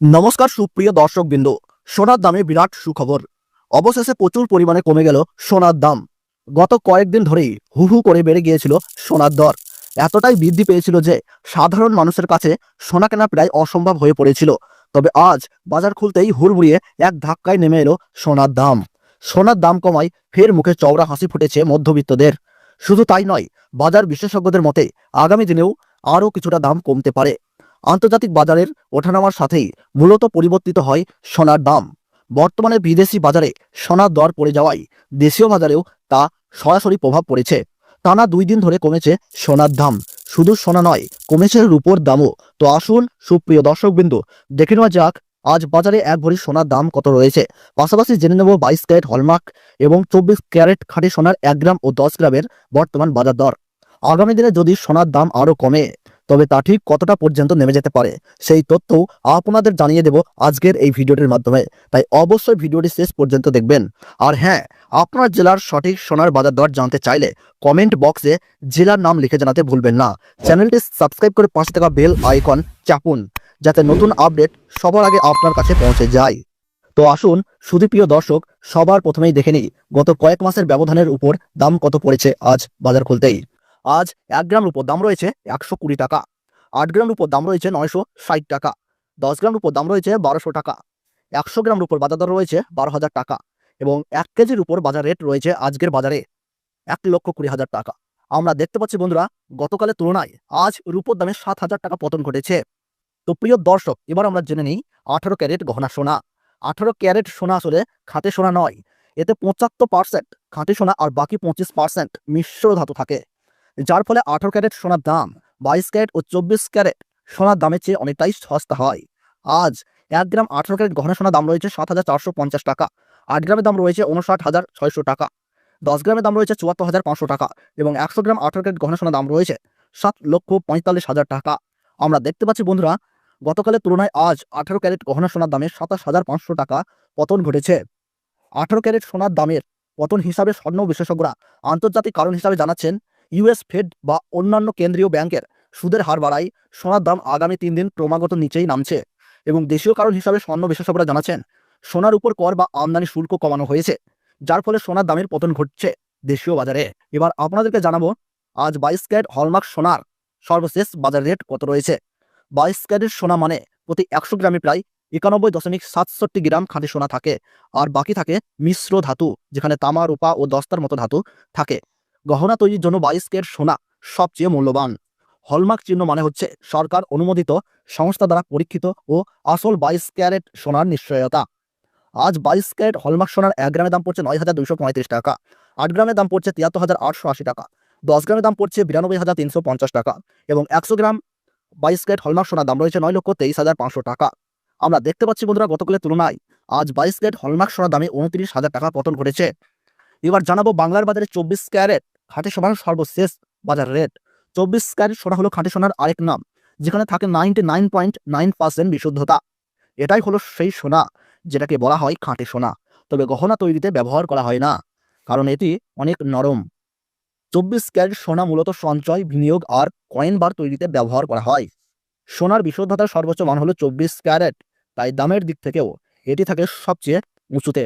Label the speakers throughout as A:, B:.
A: নমস্কার সুপ্রিয় দর্শক বিন্দু সোনার দামে বিরাট সুখবর। অবশেষে প্রচুর পরিমাণে কমে গেল সোনার দাম। গত কয়েকদিন ধরেই হু হু করে বেড়ে গিয়েছিল সোনার দর। এতটাই বৃদ্ধি পেয়েছিল যে সাধারণ মানুষের কাছে সোনা কেনা প্রায় অসম্ভব হয়ে পড়েছিল। তবে আজ বাজার খুলতেই হুড়মুড়িয়ে এক ধাক্কায় নেমে এলো সোনার দাম। সোনার দাম কমায় ফের মুখে চওড়া হাসি ফুটেছে মধ্যবিত্তদের। শুধু তাই নয়, বাজার বিশেষজ্ঞদের মতে আগামী দিনেও আরও কিছুটা দাম কমতে পারে। আন্তর্জাতিক বাজারের ওঠানামার সাথেই মূলত পরিবর্তিত হয় সোনার দাম। বর্তমানে বিদেশি বাজারে সোনার দর পড়ে যাওয়ায় দেশীয় বাজারেও তা সরাসরি প্রভাব পড়েছে। টানা দুই দিন ধরে কমেছে সোনার দাম। শুধু সোনা নয়, কমেছে রূপোর দামও। তো আসুন সুপ্রিয় দর্শকবিন্দু, দেখে নেওয়া যাক, আজ বাজারে এক ভরি সোনার দাম কত রয়েছে। পাশাপাশি জেনে নেব বাইশ ক্যারেট হলমার্ক এবং চব্বিশ ক্যারেট খাঁটি সোনার এক গ্রাম ও দশ গ্রামের বর্তমান বাজার দর। আগামী দিনে যদি সোনার দাম আরও কমে তবে তা ঠিক কতটা পর্যন্ত নেমে যেতে পারে, সেই তথ্য আপনাদের জানিয়ে দেব আজকের এই ভিডিওটির মাধ্যমে। তাই অবশ্যই ভিডিওটি শেষ পর্যন্ত দেখবেন। আর হ্যাঁ আপনার জেলার সঠিক সোনার বাজার দর জানতে চাইলে কমেন্ট বক্সে জেলার নাম লিখে জানাতে ভুলবেন না। চ্যানেলটি সাবস্ক্রাইব করে পাশে থাকা বেল আইকন চাপুন, যাতে নতুন আপডেট সবার আগে আপনার কাছে পৌঁছে যায়। তো আসুন, সুদীপ্রিয় দর্শক, সবার প্রথমেই দেখে নিই, গত কয়েক মাসের ব্যবধানের উপর দাম কত পড়েছে আজ বাজার খুলতেই। আজ এক গ্রাম উপর দাম রয়েছে একশো কুড়ি টাকা। আট গ্রাম উপর দাম রয়েছে নয়শো ষাট টাকা। দশ গ্রাম উপর দাম রয়েছে বারোশো টাকা। একশো গ্রাম উপর বাজার দর রয়েছে বারো হাজার টাকা এবং এক কেজির উপর বাজার রেট রয়েছে আজকের বাজারে এক লক্ষ কুড়ি হাজার টাকা। আমরা দেখতে পাচ্ছি বন্ধুরা, গতকালের তুলনায় আজ রূপোর দামে সাত হাজার টাকা পতন ঘটেছে। তো প্রিয় দর্শক, এবার আমরা জেনে নিই আঠারো ক্যারেট গহনা সোনা। আঠারো ক্যারেট সোনা আসলে খাঁটি সোনা নয়, এতে পঁচাত্তর পার্সেন্ট খাঁটি সোনা আর বাকি পঁচিশ পার্সেন্ট মিশ্র ধাতু থাকে। যার ফলে আঠারো ক্যারেট সোনার দাম, বাইশ ক্যারেট ও চব্বিশ ক্যারেট সোনার দামের চেয়ে অনেকটাই সস্তা হয়। আজ এক গ্রাম আঠারো ক্যারেট গহনা সোনার দাম রয়েছে সাত হাজার চারশো পঞ্চাশ টাকা, আট গ্রামের দাম রয়েছে উনষাট হাজার ছয়শো টাকা, দশ গ্রামের দাম রয়েছে চুয়াত্তর হাজার পাঁচশো টাকা এবং একশো গ্রাম আঠারো ক্যারেট গহনা সোনার দাম রয়েছে সাত লক্ষ পঁয়তাল্লিশ হাজার টাকা। আমরা দেখতে পাচ্ছি বন্ধুরা, গতকালের তুলনায় আজ আঠারো ক্যারেট গহনা সোনার দামে সাতাশ হাজার পাঁচশো টাকা পতন ঘটেছে। আঠারো ক্যারেট সোনার দামের পতন হিসাবে স্বর্ণ বিশেষজ্ঞরা আন্তর্জাতিক কারণ হিসাবে জানাচ্ছেন ইউএস ফেড বা অন্যান্য কেন্দ্রীয় ব্যাংকের সুদের হার বাড়ায়, সোনার দাম আগামী তিন দিন ক্রমাগত নিচেই নামছে এবং দেশীয় কারণ হিসাবে স্বর্ণ বিশেষজ্ঞরা জানাচ্ছেন, সোনার উপর কর বা আমদানি শুল্ক কমানো হয়েছে, যার ফলে সোনার দামের পতন ঘটছে দেশীয় বাজারে। এবার আপনাদেরকে জানাব, আজ বাইশ ক্যারেট হলমার্ক সোনার সর্বশেষ বাজার রেট কত রয়েছে? বাইশ ক্যারেট সোনা মানে প্রতি একশো গ্রামে প্রায় একানব্বই দশমিক সাতষট্টি গ্রাম খাঁটি সোনা থাকে, আর বাকি থাকে মিশ্র ধাতু, যেখানে তামা, রূপা ও দস্তার মতো ধাতু থাকে। গহনা তৈরির জন্য বাইশ ক্যারেট সোনা সবচেয়ে মূল্যবান। হলমার্ক চিহ্ন মানে হচ্ছে সরকার অনুমোদিত সংস্থা দ্বারা পরীক্ষিত ও আসল বাইশ ক্যারেট সোনার নিশ্চয়তা। আজ বাইশ ক্যারেট হলমার্ক সোনার এক গ্রামের দাম পড়ছে নয় হাজার দুইশো পঁয়ত্রিশ টাকা, আট গ্রামের দাম পড়ছে তিয়াত্তর হাজার আটশো আশি টাকা, দশ গ্রামের দাম পড়ছে বিরানব্বই হাজার তিনশো পঞ্চাশ টাকা এবং একশো গ্রাম বাইশ ক্যারেট হলমার্ক সোনার দাম রয়েছে নয় লক্ষ তেইশ হাজার পাঁচশো টাকা। আমরা দেখতে পাচ্ছি বন্ধুরা গতকালের তুলনায় আজ বাইশ ক্যারেট হলমার্ক সোনার দামে উনত্রিশ হাজার টাকা পতন ঘটেছে। এবার জানাব বাংলার বাজারে চব্বিশ ক্যারেট খাঁটি সোনার সর্বশেষ বাজার রেট। চব্বিশ ক্যারেট সোনা হলো খাঁটি সোনার আরেক নাম, যেখানে থাকে ninety nine point nine percent বিশুদ্ধতা। এটাই হলো সেই সোনা যেটাকে বলা হয় খাঁটি সোনা। তবে গহনা তৈরিতে ব্যবহার করা হয় না, কারণ এটি অনেক নরম। চব্বিশ ক্যারেট সোনা মূলত সঞ্চয়, বিনিয়োগ আর কয়েন বার তৈরিতে ব্যবহার করা হয়। সোনার বিশুদ্ধতার সর্বোচ্চ মান হলো চব্বিশ ক্যারেট, তাই দামের দিক থেকেও এটি থাকে সবচেয়ে উঁচুতে।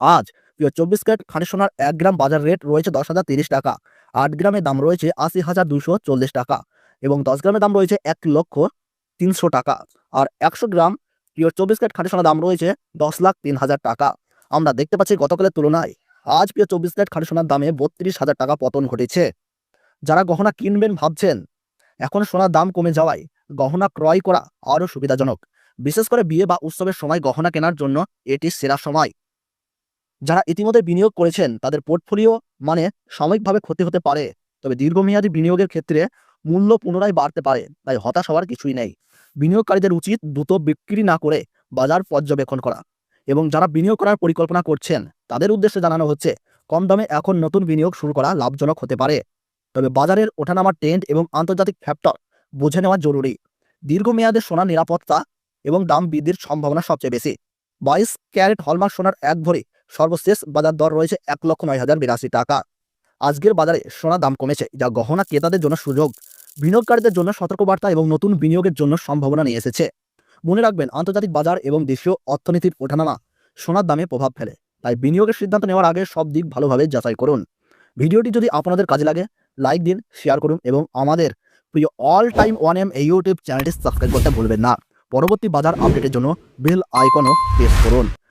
A: আজ প্রিয় চব্বিশ ক্যারেট খাঁটি সোনার এক গ্রাম বাজার রেট রয়েছে দশ হাজার তিরিশ টাকা। আট গ্রামের দাম রয়েছে আশি হাজার দুশো চল্লিশ টাকা এবং দশ গ্রামের দাম রয়েছে এক লক্ষ তিনশো টাকা। আর একশো গ্রাম প্রিয় চব্বিশ ক্যারেট খাঁটি সোনার দাম রয়েছে দশ লাখ তিন হাজার টাকা। আমরা দেখতে পাচ্ছি গতকালের তুলনায় আজ প্রিয় চব্বিশ ক্যারেট খাঁটি সোনার দামে বত্রিশ হাজার টাকা পতন ঘটেছে। যারা গহনা কিনবেন ভাবছেন, এখন সোনার দাম কমে যাওয়ায় গহনা ক্রয় করা আরও সুবিধাজনক। বিশেষ করে বিয়ে বা উৎসবের সময় গহনা কেনার জন্য এটি সেরা সময়। যারা ইতিমধ্যে বিনিয়োগ করেছেন, তাদের পোর্টফোলিও মানে সাময়িকভাবে ক্ষতি হতে পারে। তবে দীর্ঘমেয়াদী বিনিয়োগের ক্ষেত্রে মূল্য পুনরায় বাড়তে পারে, তাই হতাশ হওয়ার কিছুই নেই। বিনিয়োগকারীদের উচিত দ্রুত বিক্রি না করে বাজার পর্যবেক্ষণ করা। এবং যারা বিনিয়োগ করার পরিকল্পনা করছেন, তাদের উদ্দেশ্যে জানানো হচ্ছে, কম দামে এখন নতুন বিনিয়োগ শুরু করা লাভজনক হতে পারে। তবে বাজারের ওঠানামার ট্রেন্ড এবং আন্তর্জাতিক ফ্যাক্টর বুঝে নেওয়া জরুরি। দীর্ঘমেয়াদে সোনার নিরাপত্তা এবং দাম বৃদ্ধির সম্ভাবনা সবচেয়ে বেশি। বাইশ ক্যারেট হলমার্ক সোনার এক ভরি সর্বশেষ বাজার দর রয়েছে এক লক্ষ নয় হাজার বিরাশি টাকা। আজকের বাজারে সোনা দাম কমেছে, যা গহনা ক্রেতাদের জন্য সুযোগ, বিনিয়োগকারীদের জন্য সতর্কবার্তা এবং নতুন বিনিয়োগের জন্য সম্ভাবনা নিয়ে এসেছে। মনে রাখবেন, আন্তর্জাতিক বাজার এবং দেশীয় অর্থনীতির ওঠানামা সোনার দামে প্রভাব ফেলে, তাই বিনিয়োগের সিদ্ধান্ত নেওয়ার আগে সব দিক ভালোভাবে যাচাই করুন। ভিডিওটি যদি আপনাদের কাজে লাগে, লাইক দিন, শেয়ার করুন এবং আমাদের প্রিয় অল টাইম ওয়ান এম এই ইউটিউব চ্যানেলটি সাবস্ক্রাইব করতে ভুলবেন না। পরবর্তী বাজার আপডেটের জন্য বেল আইকনও প্রেস করুন।